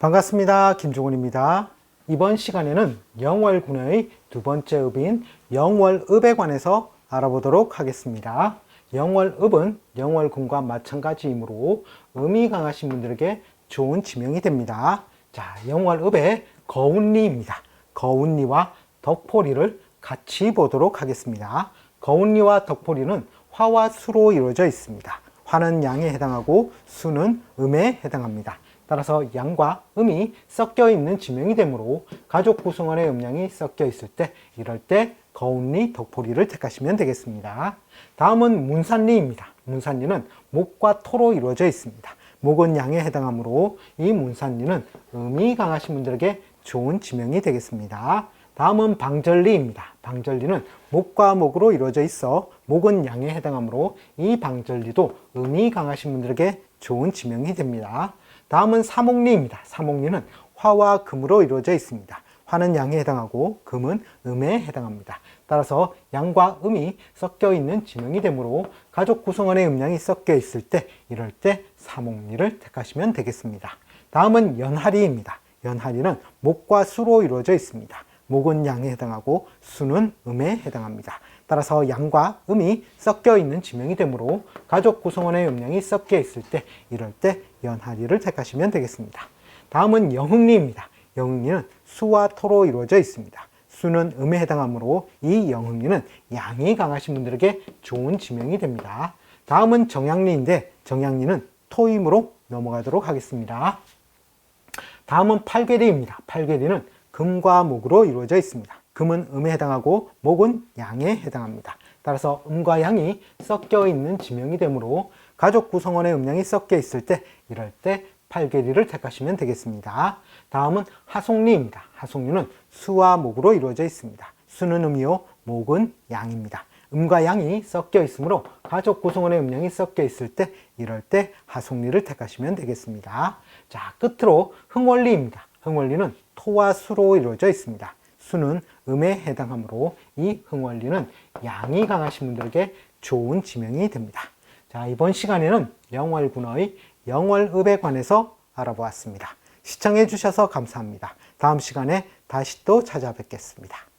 반갑습니다. 김종훈입니다. 이번 시간에는 영월군의 두 번째 읍인 영월읍에 관해서 알아보도록 하겠습니다. 영월읍은 영월군과 마찬가지이므로 음이 강하신 분들에게 좋은 지명이 됩니다. 자, 영월읍의 거운리입니다. 거운리와 덕포리를 같이 보도록 하겠습니다. 거운리와 덕포리는 화와 수로 이루어져 있습니다. 화는 양에 해당하고 수는 음에 해당합니다. 따라서 양과 음이 섞여 있는 지명이 되므로 가족 구성원의 음양이 섞여 있을 때 이럴 때 거운리, 덕포리를 택하시면 되겠습니다. 다음은 문산리입니다. 문산리는 목과 토로 이루어져 있습니다. 목은 양에 해당하므로 이 문산리는 음이 강하신 분들에게 좋은 지명이 되겠습니다. 다음은 방절리입니다. 방절리는 목과 목으로 이루어져 있어 목은 양에 해당하므로 이 방절리도 음이 강하신 분들에게 좋은 지명이 됩니다. 다음은 사목리입니다. 사목리는 화와 금으로 이루어져 있습니다. 화는 양에 해당하고 금은 음에 해당합니다. 따라서 양과 음이 섞여 있는 지명이 되므로 가족 구성원의 음양이 섞여 있을 때 이럴 때 사목리를 택하시면 되겠습니다. 다음은 연하리입니다. 연하리는 목과 수로 이루어져 있습니다. 목은 양에 해당하고 수는 음에 해당합니다. 따라서 양과 음이 섞여 있는 지명이 되므로 가족 구성원의 음량이 섞여 있을 때 이럴 때 연하리를 택하시면 되겠습니다. 다음은 영흥리입니다. 영흥리는 수와 토로 이루어져 있습니다. 수는 음에 해당하므로 이 영흥리는 양이 강하신 분들에게 좋은 지명이 됩니다. 다음은 정양리인데 정양리는 토임으로 넘어가도록 하겠습니다. 다음은 팔괘리입니다. 팔괘리는 금과 목으로 이루어져 있습니다. 금은 음에 해당하고 목은 양에 해당합니다. 따라서 음과 양이 섞여 있는 지명이 되므로 가족 구성원의 음양이 섞여 있을 때 이럴 때 팔괘리를 택하시면 되겠습니다. 다음은 하송리입니다. 하송리는 수와 목으로 이루어져 있습니다. 수는 음이요, 목은 양입니다. 음과 양이 섞여 있으므로 가족 구성원의 음양이 섞여 있을 때 이럴 때 하송리를 택하시면 되겠습니다. 자, 끝으로 흥원리입니다. 흥원리는 토와 수로 이루어져 있습니다. 수는 음에 해당하므로 이 흥원리는 양이 강하신 분들에게 좋은 지명이 됩니다. 자, 이번 시간에는 영월군의 영월읍에 관해서 알아보았습니다. 시청해 주셔서 감사합니다. 다음 시간에 다시 또 찾아뵙겠습니다.